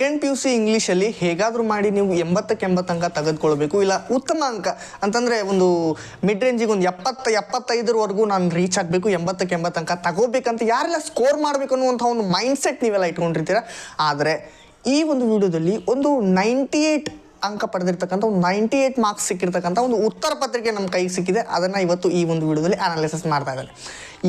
Second P U C ಇಂಗ್ಲೀಷಲ್ಲಿ ಹೇಗಾದರೂ ಮಾಡಿ ನೀವು ಎಂಬತ್ತಕ್ಕೆ ಎಂಬತ್ತು ಅಂಕ ತೆಗೆದುಕೊಳ್ಬೇಕು. ಇಲ್ಲ, ಉತ್ತಮ ಅಂಕ. ಅಂತಂದರೆ ಒಂದು ಮಿಡ್ ರೇಂಜಿಗೆ ಒಂದು ಎಪ್ಪತ್ತ, ಎಪ್ಪತ್ತೈದರವರೆಗೂ ನಾನು ರೀಚ್ ಆಗಬೇಕು, ಎಂಬತ್ತಕ್ಕೆ ಎಂಬತ್ತು ಅಂಕ ತಗೋಬೇಕಂತ ಯಾರೆಲ್ಲ ಸ್ಕೋರ್ ಮಾಡಬೇಕು ಅನ್ನುವಂಥ ಒಂದು ಮೈಂಡ್ ಸೆಟ್ ನೀವೆಲ್ಲ ಇಟ್ಕೊಂಡಿರ್ತೀರ? ಆದರೆ ಈ ಒಂದು ವಿಡಿಯೋದಲ್ಲಿ ಒಂದು ನೈಂಟಿ ಏಯ್ಟ್ ಅಂಕ ಪಡೆದಿರ್ತಕ್ಕಂಥ, ಒಂದು ನೈಂಟಿ ಏಯ್ಟ್ ಮಾರ್ಕ್ಸ್ ಸಿಕ್ಕಿರ್ತಕ್ಕಂಥ ಒಂದು ಉತ್ತರ ಪತ್ರಿಕೆ ನಮ್ಮ ಕೈಗೆ ಸಿಕ್ಕಿದೆ. ಅದನ್ನು ಇವತ್ತು ಈ ಒಂದು ವಿಡಿಯೋದಲ್ಲಿ ಅನಾಲಿಸಿಸ್ ಮಾಡ್ತಾ ಇದ್ದಾರೆ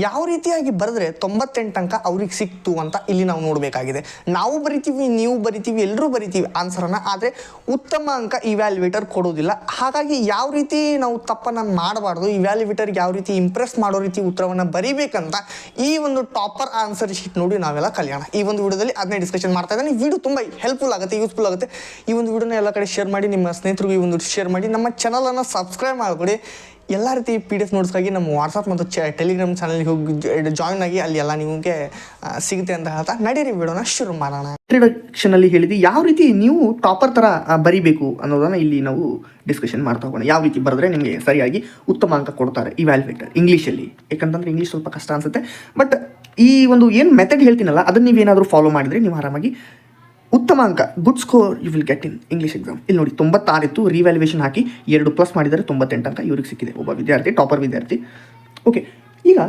ಯಾವ ರೀತಿಯಾಗಿ ಬರೆದ್ರೆ ತೊಂಬತ್ತೆಂಟು ಅಂಕ ಅವ್ರಿಗೆ ಸಿಕ್ತು ಅಂತ ಇಲ್ಲಿ ನಾವು ನೋಡಬೇಕಾಗಿದೆ. ನಾವು ಬರಿತೀವಿ, ನೀವು ಬರಿತೀವಿ ಎಲ್ಲರೂ ಬರಿತೀವಿ ಆನ್ಸರನ್ನು ಆದರೆ ಉತ್ತಮ ಅಂಕ ಇವ್ಯಾಲ್ಯುವೇಟರ್ ಕೊಡೋದಿಲ್ಲ. ಹಾಗಾಗಿ ಯಾವ ರೀತಿ ನಾವು ತಪ್ಪನ್ನು ಮಾಡಬಾರ್ದು ಇವ್ಯಾಲ್ಯುವೇಟರ್ಗೆ ಯಾವ ರೀತಿ ಇಂಪ್ರೆಸ್ ಮಾಡೋ ರೀತಿ ಉತ್ತರವನ್ನು ಬರಿಬೇಕಂತ ಈ ಒಂದು ಟಾಪರ್ ಆನ್ಸರ್ ಶೀಟ್ ನೋಡಿ ನಾವೆಲ್ಲ ಕಲಿಯೋಣ. ಈ ಒಂದು ವಿಡಿಯೋದಲ್ಲಿ ಅದನ್ನೇ ಡಿಸ್ಕಷನ್ ಮಾಡ್ತಾ ಇದ್ದಾನೆ. ವಿಡಿಯೋ ತುಂಬ ಹೆಲ್ಪ್ಫುಲ್ ಆಗುತ್ತೆ ಯೂಸ್ಫುಲ್ ಆಗುತ್ತೆ. ಈ ಒಂದು ವಿಡಿಯೋನ ಎಲ್ಲ ಕಡೆ ಶೇರ್ ಮಾಡಿ, ನಿಮ್ಮ ಸ್ನೇಹಿತರಿಗೂ ಈ ಒಂದು ಶೇರ್ ಮಾಡಿ, ನಮ್ಮ ಚಾನಲನ್ನು ಸಬ್ಸ್ಕ್ರೈಬ್ ಮಾಡಿಕೊಡಿ. ಎಲ್ಲ ರೀತಿ ಪಿ ಡಿ ಎಫ್ ನೋಟ್ಸ್ಗಾಗಿ ನಮ್ಮ ವಾಟ್ಸಪ್ ಮತ್ತು ಚ ಟೆಲಿಗ್ರಾಮ್ ಚಾನಲ್ಗೆ ಹೋಗಿ ಜಾಯ್ನ್ ಆಗಿ ಅಲ್ಲಿ ಎಲ್ಲ ನಿಮಗೆ ಸಿಗುತ್ತೆ ಅಂತ ಹೇಳ್ತಾ ನಡೀರಿ ವಿಡಿಯೋನ ಶುರು ಮಾಡೋಣ. ಇಂಟ್ರಡಕ್ಷನಲ್ಲಿ ಹೇಳಿದ್ದು ಯಾವ ರೀತಿ ನೀವು ಟಾಪರ್ ಆ, ಬರಿಬೇಕು ಅನ್ನೋದನ್ನ ಇಲ್ಲಿ ನಾವು ಡಿಸ್ಕಷನ್ ಮಾಡ್ತಾ ಹೋಗೋಣ. ಯಾವ ರೀತಿ ಬರೆದ್ರೆ ನಿಮಗೆ ಸರಿಯಾಗಿ ಉತ್ತಮ ಅಂಕ ಕೊಡ್ತಾರೆ ಇವ್ಯಾಲ್ಯುವೇಟರ್ ಇಂಗ್ಲೀಷಲ್ಲಿ ಯಾಕಂತಂದ್ರೆ ಇಂಗ್ಲೀಷ್ ಸ್ವಲ್ಪ ಕಷ್ಟ ಅನ್ಸುತ್ತೆ. ಬಟ್ ಈ ಒಂದು ಏನು ಮೆಥಡ್ ಹೇಳ್ತೀನಲ್ಲ ಅದನ್ನ ನೀವೇನಾದರೂ ಫಾಲೋ ಮಾಡಿದ್ರೆ ನೀವು ಆರಾಮಾಗಿ ಉತ್ತಮ ಅಂಕ. Good score you will get in English exam ಇಲ್ಲಿ ನೋಡಿ ತೊಂಬತ್ತಾರು ಇತ್ತು ರಿವ್ಯಾಲ್ಯೂಯೇಷನ್ ಹಾಕಿ ಎರಡು ಪ್ಲಸ್ ಮಾಡಿದರೆ ತೊಂಬತ್ತೆಂಟು ಅಂಕ ಇವ್ರಿಗೆ ಸಿಕ್ಕಿದೆ. ಒಬ್ಬ ವಿದ್ಯಾರ್ಥಿ ಟಾಪರ್ ವಿದ್ಯಾರ್ಥಿ. ಓಕೆ ಈಗ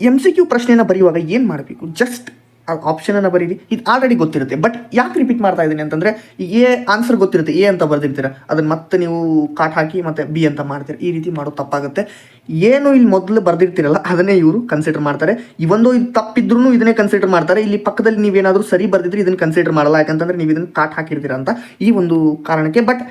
ಎಂ ಸಿ ಕ್ಯೂ ಪ್ರಶ್ನೆಯನ್ನು ಬರೆಯುವಾಗ ಏನು ಮಾಡಬೇಕು? ಜಸ್ಟ್ ಆಪ್ಷನನ್ನು ಬರೀರಿ ಇದು ಆಲ್ರೆಡಿ ಗೊತ್ತಿರುತ್ತೆ. ಬಟ್ ಯಾಕೆ ರಿಪೀಟ್ ಮಾಡ್ತಾ ಇದ್ದೀನಿ ಅಂತಂದರೆ ಎ ಆನ್ಸರ್ ಗೊತ್ತಿರುತ್ತೆ. ಎ ಅಂತ ಬರೆದಿರ್ತೀರ. ಅದನ್ನು ಮತ್ತೆ ನೀವು ಕಾಟ್ ಹಾಕಿ ಮತ್ತೆ ಬಿ ಅಂತ ಮಾಡ್ತೀರ. ಈ ರೀತಿ ಮಾಡೋದು ತಪ್ಪಾಗುತ್ತೆ. ಏನು ಇಲ್ಲಿ ಮೊದಲು ಬರ್ದಿರ್ತೀರಲ್ಲ, ಅದನ್ನೇ ಇವರು ಕನ್ಸಿಡರ್ ಮಾಡ್ತಾರೆ. ಇವೊಂದು ಇದು ತಪ್ಪಿದ್ರೂ ಇದನ್ನೇ ಕನ್ಸಿಡರ್ ಮಾಡ್ತಾರೆ. ಇಲ್ಲಿ ಪಕ್ಕದಲ್ಲಿ ನೀವೇನಾದರೂ ಸರಿ ಬರೆದಿದ್ರೆ ಇದನ್ನು ಕನ್ಸಿಡರ್ ಮಾಡಲ್ಲ. ಯಾಕಂತಂದ್ರೆ ನೀವು ಇದನ್ನು ಕಾಟ್ ಹಾಕಿರ್ತೀರ ಅಂತ ಈ ಒಂದು ಕಾರಣಕ್ಕೆ. ಬಟ್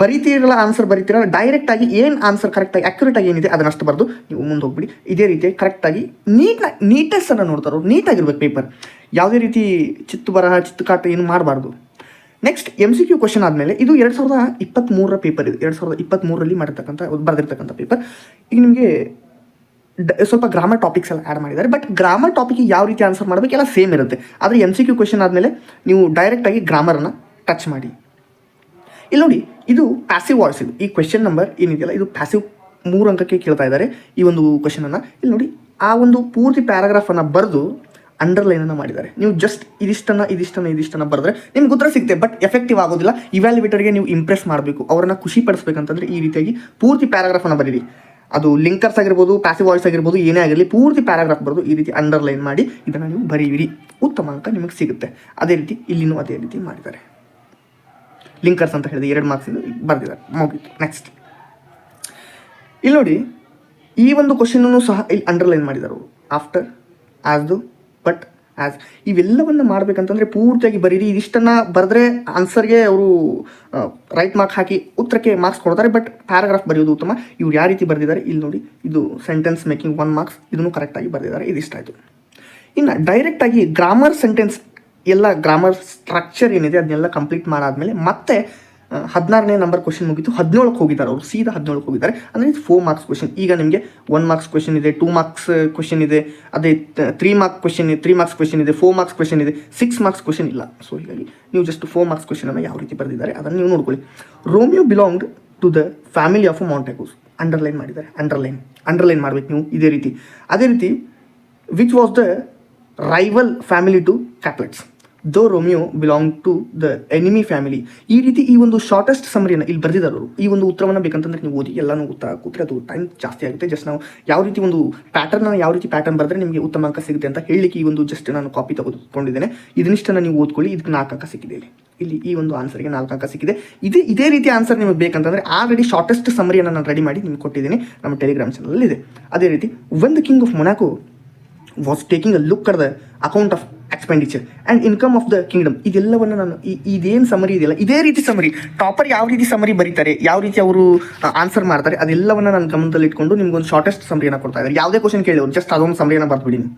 ಬರಿತೀರಲ್ಲ ಆನ್ಸರ್ ಬರಿತೀರಲ್ಲ ಡೈರೆಕ್ಟ್ ಆಗಿ ಏನು ಆನ್ಸರ್ ಕರೆಕ್ಟಾಗಿ ಅಕ್ಯುರೇಟ್ ಆಗಿ ಏನಿದೆ ಅದನ್ನಷ್ಟು ಬರೆದು ನೀವು ಮುಂದೆ ಹೋಗ್ಬಿಡಿ. ಇದೇ ರೀತಿ ಕರೆಕ್ಟಾಗಿ ನೀಟ್ನ ನೀಟೆಸ್ಟ್ ಅನ್ನು ನೋಡ್ತಾರೋ ನೀಟಾಗಿರ್ಬೇಕು ಪೇಪರ್ ಯಾವುದೇ ರೀತಿ ಚಿತ್ತು ಬರಹ, ಚಿತ್ತು ಕಾಟ ಏನು ಮಾಡಬಾರ್ದು. Next M C Q question ಆದಮೇಲೆ ಇದು ಎರಡು ಸಾವಿರದ ಇಪ್ಪತ್ತ್ಮೂರರ ಪೇಪರ್ ಇದು. ಎರಡು ಸಾವಿರದ ಇಪ್ಪತ್ತ್ಮೂರರಲ್ಲಿ ಮಾಡಿರ್ತಕ್ಕಂಥ, ಬರೆದಿರ್ತಕ್ಕಂಥ ಪೇಪರ್ ಈಗ ನಿಮಗೆ ಸ್ವಲ್ಪ ಗ್ರಾಮರ್ ಟಾಪಿಕ್ಸ್ ಎಲ್ಲ ಆ್ಯಡ್ ಮಾಡಿದ್ದಾರೆ. ಬಟ್ ಗ್ರಾಮರ್ ಟಾಪಿಕ್ಗೆ ಯಾವ ರೀತಿ ಆನ್ಸರ್ ಮಾಡಬೇಕು ಎಲ್ಲ ಸೇಮ್ ಇರುತ್ತೆ. ಆದರೆ ಎಂ ಸಿ ಕ್ಯೂ ಕ್ವಶನ್ ಆದಮೇಲೆ ನೀವು ಡೈರೆಕ್ಟಾಗಿ ಗ್ರಾಮರನ್ನು ಟಚ್ ಮಾಡಿ. ಇಲ್ಲಿ ನೋಡಿ, ಇದು ಪ್ಯಾಸಿವ್ ವಾಯ್ಸ್ ಇದು. ಈ ಕ್ವೆಶನ್ ನಂಬರ್ ಏನಿದೆಯಲ್ಲ, ಇದು ಪ್ಯಾಸಿವ್ ಮೂರು ಅಂಕಕ್ಕೆ ಕೇಳ್ತಾ ಇದ್ದಾರೆ ಈ ಒಂದು ಕ್ವೆಶನನ್ನು ಇಲ್ಲಿ ನೋಡಿ, ಆ ಒಂದು ಪೂರ್ತಿ ಪ್ಯಾರಾಗ್ರಾಫನ್ನು ಬರೆದು ಅಂಡರ್ಲೈನನ್ನು ಮಾಡಿದ್ದಾರೆ. ನೀವು ಜಸ್ಟ್ ಇದಿಷ್ಟನ್ನ ಇದಿಷ್ಟನ್ನ ಇದಿಷ್ಟನ್ನ ಬರೆದ್ರೆ ನಿಮ್ಗೆ ಉತ್ತರ ಸಿಗುತ್ತೆ ಬಟ್ ಎಫೆಕ್ಟಿವ್ ಆಗೋದಿಲ್ಲ. ಇವ್ಯಾಲ್ಯುವೇಟರ್ಗೆ ನೀವು ಇಂಪ್ರೆಸ್ ಮಾಡಬೇಕು, ಅವರನ್ನು ಖುಷಿ ಪಡಿಸ್ಬೇಕಂತಂದ್ರೆ ಈ ರೀತಿಯಾಗಿ ಪೂರ್ತಿ ಪ್ಯಾರಾಗ್ರಾಫನ್ನು ಬರೀರಿ. ಅದು ಲಿಂಕರ್ಸ್ ಆಗಿರ್ಬೋದು ಪ್ಯಾಸಿವ್ ವಾಯ್ಸ್ ಆಗಿರ್ಬೋದು, ಏನೇ ಆಗಿರಲಿ, ಪೂರ್ತಿ ಪ್ಯಾರಾಗ್ರಾಫ್ ಬರೆದು ಈ ರೀತಿ ಅಂಡರ್ಲೈನ್ ಮಾಡಿ ಇದನ್ನು ನೀವು ಬರೀವಿರಿ. ಉತ್ತಮ ಅಂಕ ನಿಮಗೆ ಸಿಗುತ್ತೆ. ಅದೇ ರೀತಿ ಇಲ್ಲಿನೂ ಅದೇ ರೀತಿ ಮಾಡಿದ್ದಾರೆ. ಲಿಂಕರ್ಸ್ ಅಂತ ಹೇಳಿದೆ ಎರಡು ಮಾರ್ಕ್ಸ್ ಬರೆದಿದ್ದಾರೆ. ಮುಗೀತು. ನೆಕ್ಸ್ಟ್ ಇಲ್ಲಿ ನೋಡಿ, ಈ ಒಂದು ಕ್ವಶನನ್ನು ಸಹ ಇಲ್ಲಿ ಅಂಡರ್ಲೈನ್ ಮಾಡಿದ್ದಾರೆ ಅವರು. ಆಫ್ಟರ್ ದು ಬಟ್ ಆಸ್ ಇವೆಲ್ಲವನ್ನು ಮಾಡಬೇಕಂತಂದರೆ ಪೂರ್ತಿಯಾಗಿ ಬರೀರಿ. ಇದಿಷ್ಟನ್ನು ಬರೆದ್ರೆ ಆನ್ಸರ್ಗೆ ಅವರು ರೈಟ್ ಮಾರ್ಕ್ ಹಾಕಿ ಉತ್ತರಕ್ಕೆ ಮಾರ್ಕ್ಸ್ ಕೊಡ್ತಾರೆ ಬಟ್ ಪ್ಯಾರಾಗ್ರಾಫ್ ಬರೆಯೋದು ಉತ್ತಮ. ಇವ್ರು ಯಾವ ರೀತಿ ಬರೆದಿದ್ದಾರೆ? ಇಲ್ಲಿ ನೋಡಿ, ಇದು ಸೆಂಟೆನ್ಸ್ ಮೇಕಿಂಗ್ ಒನ್ ಮಾರ್ಕ್ಸ್ ಇದನ್ನು ಕರೆಕ್ಟಾಗಿ ಬರೆದಿದ್ದಾರೆ. ಇದಿಷ್ಟ ಆಯಿತು ಇನ್ನು ಡೈರೆಕ್ಟಾಗಿ ಗ್ರಾಮರ್ ಸೆಂಟೆನ್ಸ್ ಎಲ್ಲ ಗ್ರಾಮರ್ ಸ್ಟ್ರಕ್ಚರ್ ಏನಿದೆ ಅದನ್ನೆಲ್ಲ ಕಂಪ್ಲೀಟ್ ಮಾಡಾದ್ಮೇಲೆ ಮತ್ತೆ ಹದಿನಾರನೇ ನಂಬರ್ ಕ್ವಶನ್ ಮುಗಿತು, ಹದಿನೇಳಕ್ಕೆ ಹೋಗಿದ್ದಾರೆ ಅವರು, ಸೀದಾ ಹದಿನೇಳಕ್ಕೆ ಹೋಗಿದ್ದಾರೆ. ಅಂದರೆ ಇದು ಫೋರ್ ಮಾರ್ಕ್ಸ್ ಕ್ವಶನ್ ಈಗ ನಿಮಗೆ ಒನ್ ಮಾರ್ಕ್ಸ್ ಕ್ವಶನ್ ಇದೆ ಟೂ ಮಾರ್ಕ್ಸ್ ಕ್ವಶನ್ ಇದೆ, ಅದೇ three mark question three marks question ಇದೆ ಫೋರ್ ಮಾರ್ಕ್ಸ್ ಕ್ವಶನ್ ಇದೆ ಸಿಕ್ಸ್ ಮಾರ್ಕ್ಸ್ ಕ್ವಶನ್ ಇಲ್ಲ. ಸೊ ಹೀಗಾಗಿ ನೀವು ಜಸ್ಟ್ ಫೋರ್ ಮಾರ್ಕ್ಸ್ ಕ್ವಶನನ್ನು ಯಾವ ರೀತಿ ಬರೆದಿದ್ದಾರೆ ಅದನ್ನು ನೀವು ನೋಡ್ಕೊಳ್ಳಿ. Romeo belonged to the family of Montagues underline ಮಾಡಿದ್ದಾರೆ. ಅಂಡರ್ಲೈನ್ ಅಂಡರ್ಲೈನ್ ಮಾಡ್ಬೇಕು ನೀವು ಇದೇ ರೀತಿ. ಅದೇ ರೀತಿ which was the rival family to Capulets though Romeo belong to the enemy family. ಈ ರೀತಿ ಈ ಒಂದು ಶಾರ್ಟೆಸ್ಟ್ ಸಮರಿಯನ್ನು ಇಲ್ಲಿ ಬರೆದಿದ್ದಾರೆ ಈ ಒಂದು ಉತ್ತರವನ್ನು ಬೇಕಂತಂದ್ರೆ ನೀವು ಓದಿ, ಎಲ್ಲನೂ ಉತ್ತರ ಕೂತ್ರೆ ಅದು ಟೈಮ್ ಜಾಸ್ತಿ ಆಗುತ್ತೆ. ಜಸ್ಟ್ ನಾವು ಯಾವ ರೀತಿ ಒಂದು ಪ್ಯಾಟರ್ನ್ ಯಾವ ರೀತಿ ಪ್ಯಾಟರ್ನ್ ಬರೆದ್ರೆ ನಿಮಗೆ ಉತ್ತಮ ಅಂಕ ಸಿಗುತ್ತೆ ಅಂತ ಹೇಳಲಿಕ್ಕೆ ಈ ಒಂದು ಜಸ್ಟ್ ನಾನು ಕಾಪಿ ತೆಗೆದುಕೊಂಡಿದ್ದೇನೆ. ಇದನ್ನಿಷ್ಟನ್ನು ನೀವು ಓದ್ಕೊಳ್ಳಿ. ಇದಕ್ಕೆ ನಾಲ್ಕು ಅಂಕ ಸಿಕ್ಕಿದೆ ಇಲ್ಲಿ. ಈ ಒಂದು ಆನ್ಸರ್ಗೆ ನಾಲ್ಕು ಅಂಕ ಸಿಕ್ಕಿದೆ. ಇದೇ ಇದೇ ರೀತಿ ಆನ್ಸರ್ ನಿಮಗೆ ಬೇಕಂತಂದ್ರೆ ಆಲ್ರೆಡಿ ಶಾರ್ಟೆಸ್ಟ್ ಸಮರಿಯನ್ನು ನಾನು ರೆಡಿ ಮಾಡಿ ನಿಮ್ಗೆ ಕೊಟ್ಟಿದ್ದೀನಿ. ನಮ್ಮ ಟೆಲಿಗ್ರಾಮ್ ಚಾನಲ್ ಇದೆ ಅದೇ ರೀತಿ ಒಂದು king of Monaco was taking a look at the account of expenditure and income of the kingdom ಇದೆಲ್ಲವನ್ನು ನಾನು ಇದೇನು ಸಮರಿ ಇದೆಯಲ್ಲ, ಇದೇ ರೀತಿ ಸಮರಿ ಟಾಪರ್ ಯಾವ ರೀತಿ ಸಮರಿ ಬರೀತಾರೆ, ಯಾವ ರೀತಿ ಅವರು ಆನ್ಸರ್ ಮಾಡ್ತಾರೆ, ಅದೆಲ್ಲವನ್ನು ನಾನು ಗಮನದಲ್ಲಿ ಇಟ್ಕೊಂಡು ನಿಮ್ಗೊಂದು ಶಾರ್ಟೆಸ್ಟ್ ಸಮರಿಯನ್ನು ಕೊಡ್ತಾ ಇದ್ದಾರೆ. ಯಾವುದೇ ಕ್ವಶನ್ ಕೇಳಿದ್ರು ಜಸ್ಟ್ ಅದೊಂದು ಸಮರಿಯನ್ನು ಬರ್ಬಿಡಿ ನೀವು.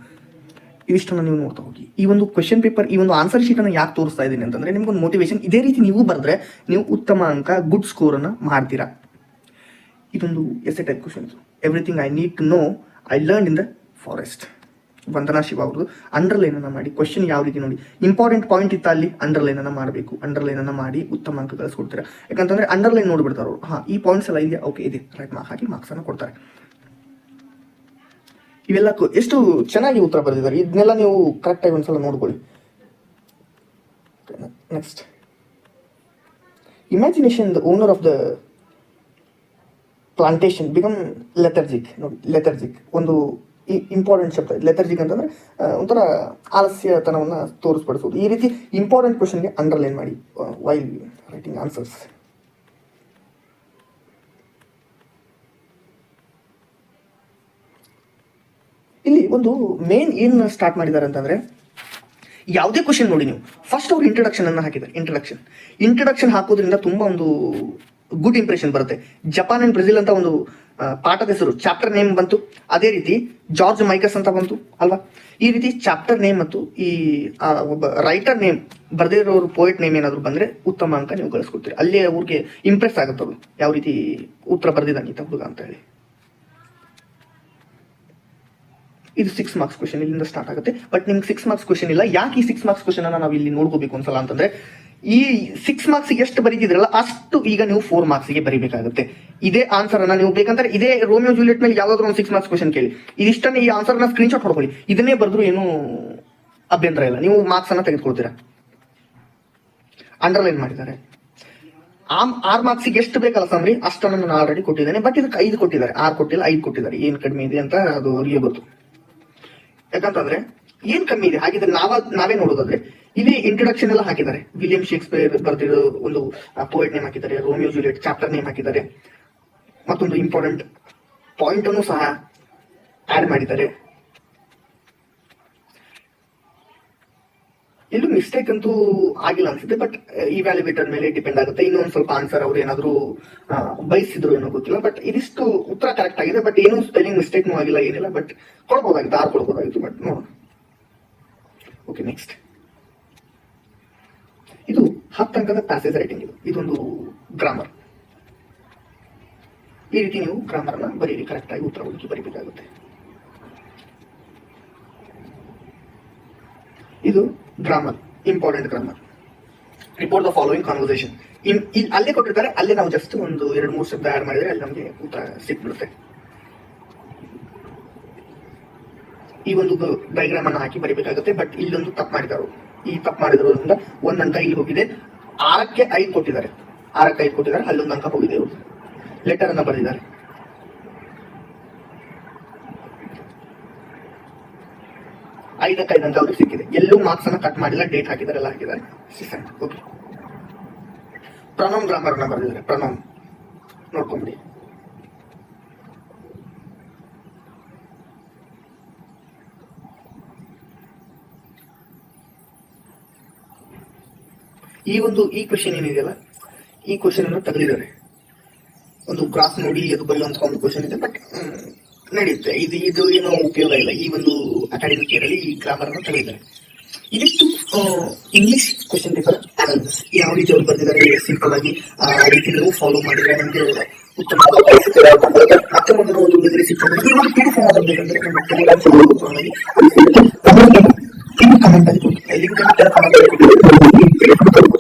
ಇದಿಷ್ಟನ್ನು ನೀವು ನೋಡ್ತಾ ಹೋಗಿ. ಈ ಒಂದು ಕ್ವಶನ್ ಪೇಪರ್ ಈ ಒಂದು ಆನ್ಸರ್ ಶೀಟನ್ನು ಯಾಕೆ ತೋರಿಸ್ತಾ ಇದ್ದೀನಿ ಅಂತಂದ್ರೆ ನಿಮ್ಗೊಂದು ಮೋಟಿವೇಶನ್ ಇದೇ ರೀತಿ ನೀವು ಬರೆದ್ರೆ ನೀವು ಉತ್ತಮ ಅಂಕ ಗುಡ್ ಸ್ಕೋರನ್ನು ಮಾಡ್ತೀರಾ. ಇದೊಂದು S A type questions everything I need to know I learn in the forest Vandana Shiva ಅವ್ರದ್ದು ಅಂಡರ್ಲೈನ್ ಅನ್ನ ಮಾಡಿ ಕ್ವಶನ್ ಯಾವ ರೀತಿ ನೋಡಿ. ಇಂಪಾರ್ಟೆಂಟ್ ಪಾಯಿಂಟ್ ಇತ್ತ ಅಲ್ಲಿ ಅಂಡರ್ಲೈನ್ ಅನ್ನ ಮಾಡಬೇಕು. ಅಂಡರ್ಲೈನ್ ಅನ್ನ ಮಾಡಿ ಉತ್ತಮ ಅಂಕ ಗಳಿಸ್ಕೊಡ್ತಾರೆ. ಯಾಕಂತಂದ್ರೆ ಅಂಡರ್ಲೈನ್ ನೋಡ್ಬಿಡ್ತಾರೆ ಅವರು. ಹಾ, ಈ ಪಾಯಿಂಟ್ಸ್ ಎಲ್ಲ ಇದೆಯಾ ಓಕೆ ಇದೆ. ರೈಟ್ ಮಾರ್ಕ್ ಹಾಕಿ ಮಾರ್ಕ್ಸ್ ಅನ್ನ ಕೊಡ್ತಾರೆ. ಇವೆಲ್ಲ ಎಷ್ಟು ಚೆನ್ನಾಗಿ ಉತ್ತರ ಬರೆದಿದ್ದಾರೆ. ಇದನ್ನೆಲ್ಲ ನೀವು ಕರೆಕ್ಟಾಗಿ ಒಂದ್ಸಲ ನೋಡ್ಕೊಳ್ಳಿ. Next imagination the owner of the plantation become lethargic ನೋಡಿ ಲೆಥರ್ಜಿಕ್ ಒಂದು ಇಂಪಾರ್ಟೆಂಟ್ ಶಬ್ದ ಲೆಥರ್ಜಿಕ್ ಅಂತಂದ್ರೆ ಒಂಥರ ಆಲಸ್ಯತನವನ್ನು ತೋರಿಸ್ಪಡಿಸೋದು. ಈ ರೀತಿ ಇಂಪಾರ್ಟೆಂಟ್ ಕ್ವಶನ್ಗೆ ಅಂಡರ್ಲೈನ್ ಮಾಡಿ ವೈಲ್ ರೈಟಿಂಗ್ ಆನ್ಸರ್ಸ್ ಇಲ್ಲಿ ಒಂದು ಮೇನ್ ಏನ್ ಸ್ಟಾರ್ಟ್ ಮಾಡಿದ್ದಾರೆ ಅಂತಂದ್ರೆ, ಯಾವುದೇ ಕ್ವಶನ್ ನೋಡಿ ನೀವು. ಫಸ್ಟ್ ಅವ್ರು ಇಂಟ್ರಡಕ್ಷನ್ ಅನ್ನ ಹಾಕಿದ್ದಾರೆ ಇಂಟ್ರಡಕ್ಷನ್ ಇಂಟ್ರಡಕ್ಷನ್ ಹಾಕೋದ್ರಿಂದ ತುಂಬಾ ಒಂದು ಗುಡ್ ಇಂಪ್ರೆಷನ್ ಬರುತ್ತೆ. ಜಪಾನ್ ಅಂಡ್ ಬ್ರೆಜಿಲ್ ಅಂತ ಒಂದು ಪಾಠದ ಹೆಸರು ಚಾಪ್ಟರ್ ನೇಮ್ ಬಂತು. ಅದೇ ರೀತಿ ಜಾರ್ಜ್ ಮೈಕಸ್ ಅಂತ ಬಂತು, ಅಲ್ವಾ? ಈ ರೀತಿ ಚಾಪ್ಟರ್ ನೇಮ್ ಮತ್ತು ಈ ಒಬ್ಬ ರೈಟರ್ ನೇಮ್ ಬರೆದಿರೋರು ಪೋಯೆಟ್ ನೇಮ್ ಏನಾದ್ರು ಬಂದ್ರೆ ಉತ್ತಮ ಅಂಕ ನೀವು ಗಳಿಸ್ಕೊಡ್ತೀರಿ. ಅಲ್ಲೇ ಅವ್ರಿಗೆ ಇಂಪ್ರೆಸ್ ಆಗುತ್ತೆ ಅವ್ರು. ಯಾವ ರೀತಿ ಉತ್ತರ ಬರೆದಿದ್ದಾನೆ ಹುಡುಗ ಅಂತ ಹೇಳಿ. ಇದು ಸಿಕ್ಸ್ ಮಾರ್ಕ್ಸ್ ಕ್ವಶನ್ ಇಲ್ಲಿಂದ ಸ್ಟಾರ್ಟ್ ಆಗುತ್ತೆ. ಬಟ್ ನಿಮ್ಗೆ ಸಿಕ್ಸ್ ಮಾರ್ಕ್ಸ್ ಕ್ವಶನ್ ಇಲ್ಲ. ಯಾಕೆ ಈ ಸಿಕ್ಸ್ ಮಾರ್ಕ್ಸ್ ಕ್ವಶನ್ ನಾವು ಇಲ್ಲಿ ನೋಡ್ಕೋಬೇಕು ಅಂತಂದ್ರೆ ಈ ಸಿಕ್ಸ್ ಮಾರ್ಕ್ಸ್ ಎಷ್ಟು ಬರೀತಿದ್ರಲ್ಲ ಅಷ್ಟು ಈಗ ನೀವು ಫೋರ್ ಮಾರ್ಕ್ಸ್ಗೆ ಬರೀಬೇಕಾಗುತ್ತೆ. ಇದೇ ಆನ್ಸರ್ ಅನ್ನ ನೀವು ಬೇಕಂದ್ರೆ ಇದೇ ರೋಮಿಯೋ ಜೂಲಿಯಟ್ ಮೇಲೆ ಯಾವ್ದಾದ್ರು ಒಂದು ಸಿಕ್ಸ್ ಮಾರ್ಕ್ಸ್ ಕ್ವಶನ್ ಕೇಳಿ. ಇದಿಷ್ಟನ್ನ ಈ ಆನ್ಸರ್ನ ಸ್ಕ್ರೀನ್ ಶಾಟ್ ಹೊಡ್ಕೊಳ್ಳಿ. ಇದನ್ನೇ ಬರೆದ್ರು ಏನು ಅಭ್ಯಂತರ ಇಲ್ಲ. ನೀವು ಮಾರ್ಕ್ಸ್ ಅನ್ನ ತೆಗೆದುಕೊಳ್ತೀರಾ? ಅಂಡರ್ಲೈನ್ ಮಾಡಿದ್ದಾರೆ. ಆಮ್, ಆರ್ ಮಾರ್ಕ್ಸ್ ಎಷ್ಟು ಬೇಕಲ್ಲ ಸಂಬ್ರಿ ಅಷ್ಟನ್ನು ನಾನು ಆಲ್ರೆಡಿ ಕೊಟ್ಟಿದ್ದೇನೆ. ಬಟ್ ಇದಕ್ಕೆ ಐದು ಕೊಟ್ಟಿದ್ದಾರೆ. ಆರು ಕೊಟ್ಟಿಲ್ಲ, ಐದು ಕೊಟ್ಟಿದ್ದಾರೆ. ಏನ್ ಕಡಿಮೆ ಇದೆ ಅಂತ ಅದು ಅವರಿಗೆ ಗೊತ್ತು. ಯಾಕಂತಂದ್ರೆ ಏನ್ ಕಮ್ಮಿ ಇದೆ? ಹಾಗಿದ್ರೆ ನಾವ, ನಾವೇ ನೋಡೋದಾದ್ರೆ, ಇಲ್ಲಿ ಇಂಟ್ರೊಡಕ್ಷನ್ ಎಲ್ಲ ಹಾಕಿದ್ದಾರೆ. ವಿಲಿಯಂ ಶೇಕ್ಸ್ಪಿಯರ್ ಬರ್ದಿರೋ ಒಂದು ಪೋಯಟ್ ನೇಮ್ ಹಾಕಿದ್ದಾರೆ ರೋಮಿಯೋ ಜೂಲಿಯಟ್ ಚಾಪ್ಟರ್ ನೇಮ್ ಹಾಕಿದ್ದಾರೆ. ಮತ್ತೊಂದು ಇಂಪಾರ್ಟೆಂಟ್ ಪಾಯಿಂಟ್ ಅನ್ನು ಸಹ ಆಡ್ ಮಾಡಿದ್ದಾರೆ. ಇಲ್ಲೂ ಮಿಸ್ಟೇಕ್ ಅಂತೂ ಆಗಿಲ್ಲ ಅನ್ಸುತ್ತೆ ಬಟ್ ಈ ಇವ್ಯಾಲ್ಯುವೇಟರ್ ಮೇಲೆ ಡಿಪೆಂಡ್ ಆಗುತ್ತೆ. ಇನ್ನೊಂದು ಸ್ವಲ್ಪ ಆನ್ಸರ್ ಅವ್ರು ಏನಾದ್ರು ಬಯಸಿದ್ರು ಏನೋ ಗೊತ್ತಿಲ್ಲ ಬಟ್ ಇದಿಷ್ಟು ಉತ್ತರ ಕರೆಕ್ಟ್ ಆಗಿದೆ ಬಟ್ ಏನೂ ಸ್ಪೆಲ್ಲಿಂಗ್ ಮಿಸ್ಟೇಕ್ನೂ ಆಗಿಲ್ಲ, ಏನಿಲ್ಲ ಬಟ್ ಕೊಡ್ಬೋದಾಗಿತ್ತು ಆರು ಕೊಡ್ಬೋದಾಗಿತ್ತು ಬಟ್ ನೋಡೋಣ. ಓಕೆ ನೆಕ್ಸ್ಟ್ ಇದು ಹತ್ತು ಅಂಕದ ಪ್ಯಾಸೇಜ್ ರೈಟಿಂಗ್ ಇದು. ಇದೊಂದು ಗ್ರಾಮರ್ ಈ ರೀತಿ ನೀವು ಗ್ರಾಮರ್ನ ಬರೀರಿ ಕರೆಕ್ಟ್ ಆಗಿ ಉತ್ತರ ಹುಡುಕಿ ಬರೀಬೇಕಾಗುತ್ತೆ. ಇದು grammar important grammar report the following conversation in ಅಲ್ಲೇ ಕೊಟ್ಟಿರ್ತಾರೆ, ಅಲ್ಲೇ ನಾವು ಜಸ್ಟ್ ಒಂದು ಎರಡು ಮೂರು ಶಬ್ದ ಆ್ಯಡ್ ಮಾಡಿದ್ರೆ ಅಲ್ಲಿ ನಮಗೆ ಉತ್ತರ ಸಿಕ್ಬಿಡುತ್ತೆ. ಈ ಒಂದು ಡೈಗ್ರಾಮ್ ಅನ್ನು ಹಾಕಿ ಬರಿಬೇಕಾಗುತ್ತೆ. ಬಟ್ ಇಲ್ಲೊಂದು ತಪ್ಪು ಮಾಡಿದವರು ಈ ತಪ್ಪು ಮಾಡಿದ್ರಿಂದ ಒಂದ್ ಅಂಕ ಇಲ್ಲಿ ಹೋಗಿದೆ. ಆರಕ್ಕೆ ಐದು ಕೊಟ್ಟಿದ್ದಾರೆ. ಆರಕ್ಕೆ ಐದು ಕೊಟ್ಟಿದ್ದಾರೆ. ಅಲ್ಲೊಂದು ಅಂಕ ಹೋಗಿದೆ. ಲೆಟರ್ ಅನ್ನ ಬರೆದಿದ್ದಾರೆ. ಐದಕ್ಕೆ ಐದು ಅಂಕ ಅವ್ರಿಗೆ ಸಿಕ್ಕಿದೆ. ಎಲ್ಲೂ ಮಾರ್ಕ್ಸ್ ಅನ್ನ ಕಟ್ ಮಾಡಿಲ್ಲ. ಡೇಟ್ ಹಾಕಿದ್ದಾರೆ, ಎಲ್ಲ ಹಾಕಿದ್ದಾರೆ. ಓಕೆ ಗ್ರಾಮರ್ ಅನ್ನ ಬರೆದಿದ್ದಾರೆ. ಪ್ರಣಮ್ ನೋಡ್ಕೊಂಬಿಡಿ. ಈ ಒಂದು, ಈ ಕ್ವಶನ್ ಏನಿದೆಯಲ್ಲ ಈ ಕ್ವಶನ್ ಅನ್ನು ತೆಗೆದಿದ್ದಾರೆ ಒಂದು ಕ್ರಾಸ್ ನೋಡಿ, ಅದು ಬರುವಂತಹ ಒಂದು ಕ್ವಶನ್ ಇದೆ ಬಟ್ ನಡೆಯುತ್ತೆ ಇದು ಇದು ಏನೋ ಉಪಯೋಗ ಇಲ್ಲ. ಈ ಒಂದು ಅಕಾಡೆಮಿಕ್ ಇಯರ್ ಅಲ್ಲಿ ಈ ಗ್ರಾಮರ್ ಅನ್ನು ತೆಗೆದಿದ್ದಾರೆ ಇದಿಷ್ಟು ಇಂಗ್ಲಿಷ್ ಕ್ವಶನ್ ಪೇಪರ್ ಅನಾಲಿಸಿಸ್ ಯಾವ ರೀತಿ ಅವ್ರು ಬಂದಿದ್ದಾರೆ ಸಿಂಪಲ್ ಆಗಿ, ಆ ರೀತಿ ನೀವು ಫಾಲೋ ಮಾಡಿದ್ರೆ ನಮಗೆ ಉತ್ತಮ ಮತ್ತೆ ಮುಂದಿನ ಒಂದು ವಿಡಿಯೋದಲ್ಲಿ ಸಿಗ್ತದೆ. ಒಂದು ಪಿ ಡಿ ಎಫ್ ಬೇಕಂದ್ರೆ ನಮ್ಮ ಚಾನಲ್ ಕಮೆಂಟ್ ಅಲ್ಲಿ ಲಿಂಕ್ ಕಮೆಂಟ್ ಅಲ್ಲಿ